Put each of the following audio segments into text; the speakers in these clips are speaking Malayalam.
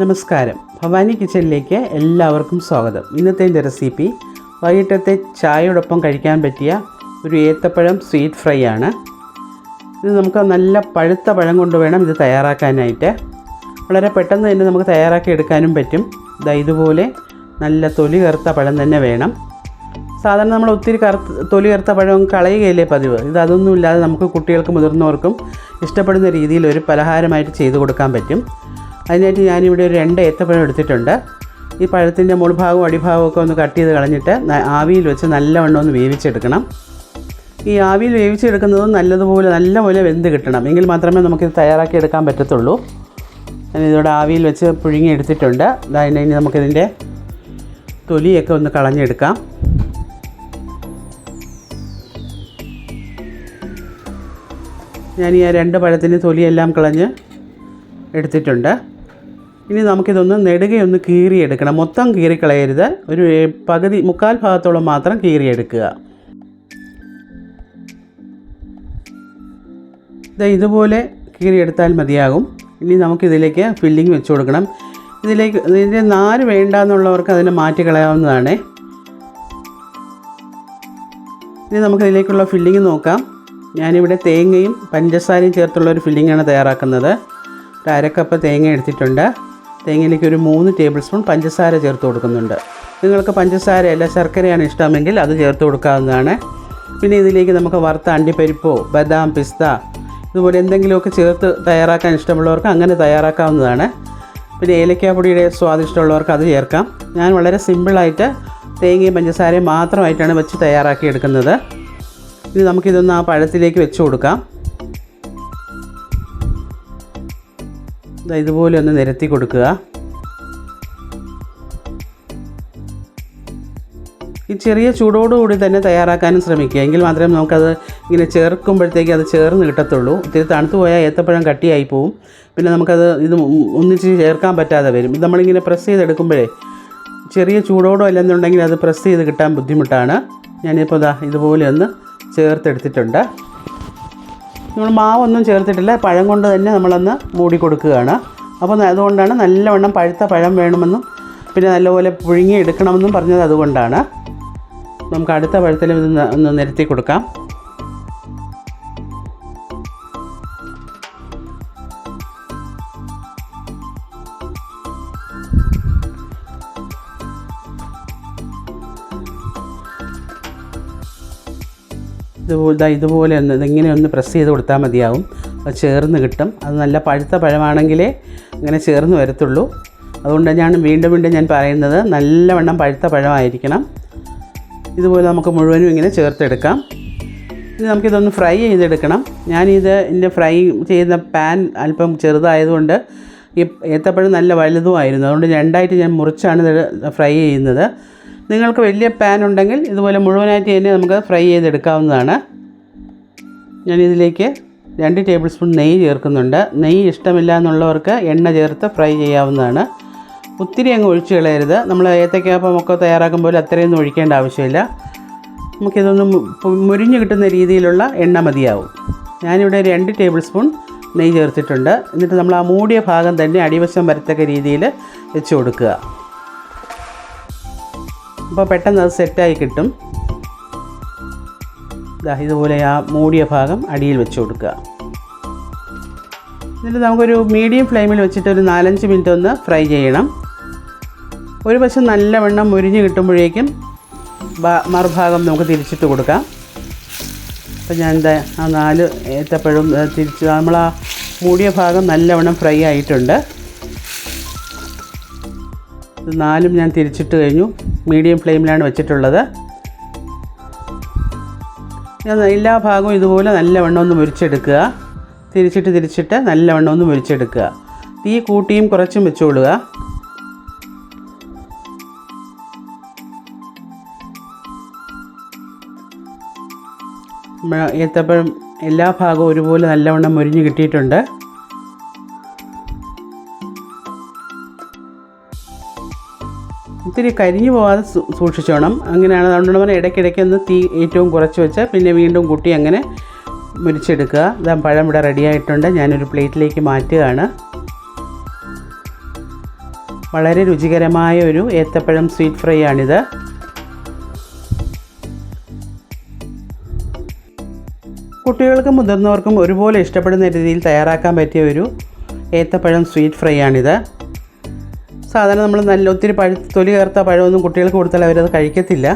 നമസ്കാരം. ഭവാനി കിച്ചണിലേക്ക് എല്ലാവർക്കും സ്വാഗതം. ഇന്നത്തെ എന്റെ റെസിപ്പി വൈകിട്ടത്തെ ചായയോടൊപ്പം കഴിക്കാൻ പറ്റിയ ഒരു ഏത്തപ്പഴം സ്വീറ്റ് ഫ്രൈ ആണ്. ഇത് നമുക്ക് നല്ല പഴുത്ത പഴം കൊണ്ട് വേണം ഇത് തയ്യാറാക്കാനായിട്ട്. വളരെ പെട്ടെന്ന് തന്നെ നമുക്ക് തയ്യാറാക്കി എടുക്കാനും പറ്റും. ഇതാ ഇതുപോലെ നല്ല തൊലി കറുത്ത പഴം തന്നെ വേണം. സാധാരണ നമ്മൾ ഒത്തിരി കറുത്ത തൊലി കറുത്ത പഴം കളയുകയല്ലേ പതിവ്. ഇത് അതൊന്നുമില്ലാതെ നമുക്ക് കുട്ടികൾക്ക് മുതിർന്നവർക്കും ഇഷ്ടപ്പെടുന്ന രീതിയിൽ ഒരു പലഹാരമായിട്ട് ചെയ്തു കൊടുക്കാൻ പറ്റും. അതിനായിട്ട് ഞാനിവിടെ ഒരു രണ്ട് ഏത്തപ്പഴം എടുത്തിട്ടുണ്ട്. ഈ പഴത്തിന്റെ മുൾഭാഗവും അടിഭാഗവും ഒക്കെ ഒന്ന് കട്ട് ചെയ്ത് കളഞ്ഞിട്ട് ആവിയിൽ വെച്ച് നല്ലവണ്ണം ഒന്ന് വേവിച്ചെടുക്കണം. ഈ ആവിയിൽ വേവിച്ചെടുക്കുന്നത് നല്ലതുപോലെ നല്ലപോലെ വെന്ത് കിട്ടണം. എങ്കിൽ മാത്രമേ നമുക്കിത് തയ്യാറാക്കി എടുക്കാൻ പറ്റത്തുള്ളൂ. ഞാനിതോടെ ആവിയിൽ വെച്ച് പുഴുങ്ങി എടുത്തിട്ടുണ്ട്. അതായത് ഇനി നമുക്കിതിന്റെ തൊലിയൊക്കെ ഒന്ന് കളഞ്ഞെടുക്കാം. ഞാൻ ഈ രണ്ട് പഴത്തിന്റെ തൊലിയെല്ലാം കളഞ്ഞ് എടുത്തിട്ടുണ്ട്. ഇനി നമുക്കിതൊന്ന് നെടുകയൊന്ന് കീറിയെടുക്കണം. മൊത്തം കീറിക്കളയരുത്. ഒരു പകുതി മുക്കാൽ ഭാഗത്തോളം മാത്രം കീറിയെടുക്കുക. ഇത് ഇതുപോലെ കീറിയെടുത്താൽ മതിയാകും. ഇനി നമുക്കിതിലേക്ക് ഫില്ലിങ് വെച്ച് കൊടുക്കണം. ഇതിലേക്ക് ഇതിന്റെ നാര് വേണ്ട എന്നുള്ളവർക്ക് അതിനെ മാറ്റി കളയാവുന്നതാണ്. ഇനി നമുക്കിതിലേക്കുള്ള ഫില്ലിംഗ് നോക്കാം. ഞാനിവിടെ തേങ്ങയും പഞ്ചസാരയും ചേർത്തുള്ള ഒരു ഫില്ലിങ്ങാണ് തയ്യാറാക്കുന്നത്. ഒരു അരക്കപ്പ് തേങ്ങ എടുത്തിട്ടുണ്ട്. തേങ്ങയിലേക്ക് ഒരു മൂന്ന് ടേബിൾ സ്പൂൺ പഞ്ചസാര ചേർത്ത് കൊടുക്കുന്നുണ്ട്. നിങ്ങൾക്ക് പഞ്ചസാര അല്ല ശർക്കരയാണ് ഇഷ്ടമെങ്കിൽ അത് ചേർത്ത് കൊടുക്കാവുന്നതാണ്. പിന്നെ ഇതിലേക്ക് നമുക്ക് വറുത്ത അണ്ടിപ്പരിപ്പോ ബദാം പിസ്ത ഇതുപോലെ എന്തെങ്കിലുമൊക്കെ ചേർത്ത് തയ്യാറാക്കാൻ ഇഷ്ടമുള്ളവർക്ക് അങ്ങനെ തയ്യാറാക്കാവുന്നതാണ്. പിന്നെ ഏലക്കാപ്പൊടിയുടെ സ്വാദിഷ്ടമുള്ളവർക്ക് അത് ചേർക്കാം. ഞാൻ വളരെ സിമ്പിളായിട്ട് തേങ്ങയും പഞ്ചസാരയും മാത്രമായിട്ടാണ് വെച്ച് തയ്യാറാക്കി എടുക്കുന്നത് ഇനി നമുക്കിതൊന്ന് ആ പഴത്തിലേക്ക് വെച്ച് കൊടുക്കാം. ഇതുപോലെ ഒന്ന് നിരത്തി കൊടുക്കുക. ഈ ചെറിയ ചൂടോടുകൂടി തന്നെ തയ്യാറാക്കാനും ശ്രമിക്കുക. എങ്കിൽ മാത്രമേ നമുക്കത് ഇങ്ങനെ ചേർക്കുമ്പോഴത്തേക്ക് അത് ചേർന്ന് കിട്ടത്തുള്ളൂ. ഒത്തിരി തണുത്തു പോയാൽ ഏത്തപ്പഴം കട്ടിയായി പോവും. പിന്നെ നമുക്കത് ഇത് ഒന്നിച്ച് ചേർക്കാൻ പറ്റാതെ വരും. ഇത് നമ്മളിങ്ങനെ പ്രസ് ചെയ്തെടുക്കുമ്പോഴേ ചെറിയ ചൂടോടോ അല്ലെന്നുണ്ടെങ്കിൽ അത് പ്രസ് ചെയ്ത് കിട്ടാൻ ബുദ്ധിമുട്ടാണ്. ഞാനിപ്പോൾ ഇതാ ഇതുപോലെ ഒന്ന് ചേർത്തെടുത്തിട്ടുണ്ട്. നമ്മൾ മാവൊന്നും ചേർത്തിട്ടില്ല. പഴം കൊണ്ട് തന്നെ നമ്മളൊന്ന് മൂടി കൊടുക്കുകയാണ്. അപ്പോൾ അതുകൊണ്ടാണ് നല്ലവണ്ണം പഴുത്ത പഴം വേണമെന്നും പിന്നെ നല്ലപോലെ പുഴുങ്ങി എടുക്കണമെന്നും പറഞ്ഞത് അതുകൊണ്ടാണ്. നമുക്ക് അടുത്ത പഴത്തിലും ഇത് ഒന്ന് നിരത്തി കൊടുക്കാം. ഇതുപോലെ ഇതുപോലെ ഒന്ന് ഇതിങ്ങനെ ഒന്ന് പ്രസ് ചെയ്ത് കൊടുത്താൽ മതിയാവും. അത് ചേർന്ന് കിട്ടും. അത് നല്ല പഴുത്ത പഴമാണെങ്കിലേ അങ്ങനെ ചേർന്ന് വരത്തുള്ളൂ. അതുകൊണ്ട് ഞാൻ വീണ്ടും വീണ്ടും ഞാൻ പറയുന്നത് നല്ലവണ്ണം പഴുത്ത പഴമായിരിക്കണം. ഇതുപോലെ നമുക്ക് മുഴുവനും ഇങ്ങനെ ചേർത്തെടുക്കാം. ഇനി നമുക്കിതൊന്ന് ഫ്രൈ ചെയ്തെടുക്കണം. ഞാനിത് എന്റെ ഫ്രൈ ചെയ്യുന്ന പാൻ അല്പം ചെറുതായതുകൊണ്ട് ഈ ഏത്തപ്പഴം നല്ല വലുതുമായിരുന്നു അതുകൊണ്ട് രണ്ടായിട്ട് ഞാൻ മുറിച്ചാണ് ഇത് ഫ്രൈ ചെയ്യുന്നത്. നിങ്ങൾക്ക് വലിയ പാൻ ഉണ്ടെങ്കിൽ ഇതുപോലെ മുഴുവനായിട്ട് തന്നെ നമുക്ക് ഫ്രൈ ചെയ്തെടുക്കാവുന്നതാണ്. ഞാനിതിലേക്ക് രണ്ട് ടേബിൾ സ്പൂൺ നെയ്യ് ചേർക്കുന്നുണ്ട്. നെയ്യ് ഇഷ്ടമില്ല എന്നുള്ളവർക്ക് എണ്ണ ചേർത്ത് ഫ്രൈ ചെയ്യാവുന്നതാണ്. ഒത്തിരി അങ്ങ് ഒഴിച്ച് കളയരുത്. നമ്മൾ ഏത്തക്കാപ്പം ഒക്കെ തയ്യാറാക്കുമ്പോൾ അത്രയൊന്നും ഒഴിക്കേണ്ട ആവശ്യമില്ല. നമുക്കിതൊന്ന് മുരിഞ്ഞു കിട്ടുന്ന രീതിയിലുള്ള എണ്ണ മതിയാവും. ഞാനിവിടെ രണ്ട് ടേബിൾ സ്പൂൺ നെയ്യ് ചേർത്തിട്ടുണ്ട്. എന്നിട്ട് നമ്മൾ ആ മൂടിയ ഭാഗം തന്നെ അടിവശം വരത്തക്ക രീതിയിൽ വെച്ച് കൊടുക്കുക. അപ്പോൾ പെട്ടെന്ന് അത് സെറ്റായി കിട്ടും. ഇതുപോലെ ആ മൂടിയ ഭാഗം അടിയിൽ വെച്ച് കൊടുക്കുക. എന്നിട്ട് നമുക്കൊരു മീഡിയം ഫ്ലെയിമിൽ വെച്ചിട്ട് ഒരു നാലഞ്ച് മിനിറ്റ് ഒന്ന് ഫ്രൈ ചെയ്യണം. ഒരു വശം നല്ലവണ്ണം മുരിഞ്ഞ് കിട്ടുമ്പോഴേക്കും മറുഭാഗം നമുക്ക് തിരിച്ചിട്ട് കൊടുക്കാം. അപ്പോൾ ഞാൻ എന്താ ആ നാല് ഏത്തപ്പഴം തിരിച്ച് നമ്മൾ ആ മൂടിയ ഭാഗം നല്ലവണ്ണം ഫ്രൈ ആയിട്ടുണ്ട്. ഇത് നാലും ഞാൻ തിരിച്ചിട്ട് കഴിഞ്ഞു. മീഡിയം ഫ്ലെയിമിലാണ് വെച്ചിട്ടുള്ളത്. ഞാൻ എല്ലാ ഭാഗവും ഇതുപോലെ നല്ലവണ്ണം ഒന്ന് മുരിച്ചെടുക്കുക. തിരിച്ചിട്ട് തിരിച്ചിട്ട് നല്ലവണ്ണം ഒന്ന് മുരിച്ചെടുക്കുക. തീ കൂട്ടിയും കുറച്ചും വെച്ചുകൊള്ളുക ഏത്തപ്പഴം എല്ലാ ഭാഗവും ഒരുപോലെ നല്ലവണ്ണം മുരിഞ്ഞ് കിട്ടിയിട്ടുണ്ട്. ഒത്തിരി കരിഞ്ഞു പോകാതെ സൂക്ഷിച്ചോണം. അങ്ങനെയാണ് അതുകൊണ്ട് നമ്മൾ ഇടയ്ക്കിടയ്ക്ക് ഒന്ന് തീ ഏറ്റവും കുറച്ച് വെച്ച് പിന്നെ വീണ്ടും കുട്ടി അങ്ങനെ മുരിച്ചെടുക്കുക. ഇതാ പഴം ഇവിടെ റെഡിയായിട്ടുണ്ട് ഞാനൊരു പ്ലേറ്റിലേക്ക് മാറ്റുകയാണ്. വളരെ രുചികരമായ ഒരു ഏത്തപ്പഴം സ്വീറ്റ് ഫ്രൈ ആണിത്. കുട്ടികൾക്കും മുതിർന്നവർക്കും ഒരുപോലെ ഇഷ്ടപ്പെടുന്ന രീതിയിൽ തയ്യാറാക്കാൻ പറ്റിയ ഒരു ഏത്തപ്പഴം സ്വീറ്റ് ഫ്രൈ ആണിത്. സാധാരണ നമ്മൾ നല്ല ഒത്തിരി പഴ തൊലി ചേർത്ത പഴമൊന്നും കുട്ടികൾക്ക് കൊടുത്താൽ അവരത് കഴിക്കത്തില്ല.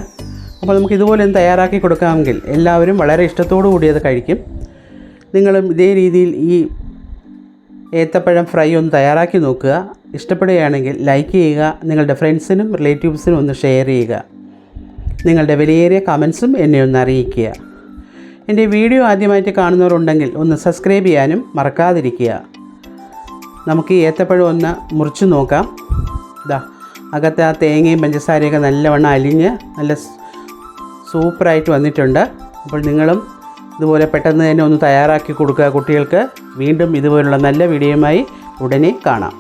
അപ്പോൾ നമുക്ക് ഇതുപോലെ ഒന്ന് തയ്യാറാക്കി കൊടുക്കാമെങ്കിൽ എല്ലാവരും വളരെ ഇഷ്ടത്തോടു കൂടി അത് കഴിക്കും. നിങ്ങളും ഇതേ രീതിയിൽ ഈ ഏത്തപ്പഴം ഫ്രൈ ഒന്ന് തയ്യാറാക്കി നോക്കുക. ഇഷ്ടപ്പെടുകയാണെങ്കിൽ ലൈക്ക് ചെയ്യുക. നിങ്ങളുടെ ഫ്രണ്ട്സിനും റിലേറ്റീവ്സിനും ഒന്ന് ഷെയർ ചെയ്യുക. നിങ്ങളുടെ വിലയേറിയ കമൻസും എന്നെ ഒന്ന് അറിയിക്കുക. എന്റെ വീഡിയോ ആദ്യമായിട്ട് കാണുന്നവരുണ്ടെങ്കിൽ ഒന്ന് സബ്സ്ക്രൈബ് ചെയ്യാനും മറക്കാതിരിക്കുക. നമുക്ക് ഈ ഏത്തപ്പഴം ഒന്ന് മുറിച്ച് നോക്കാം. ഇതാ അകത്തെ ആ തേങ്ങയും പഞ്ചസാരയൊക്കെ നല്ലവണ്ണം അലിഞ്ഞ് നല്ല സൂപ്പറായിട്ട് വന്നിട്ടുണ്ട്. അപ്പോൾ നിങ്ങളും ഇതുപോലെ പെട്ടെന്ന് തന്നെ ഒന്ന് തയ്യാറാക്കി കൊടുക്കുക കുട്ടികൾക്ക്. വീണ്ടും ഇതുപോലുള്ള നല്ല വീഡിയോയുമായി ഉടനെ കാണാം.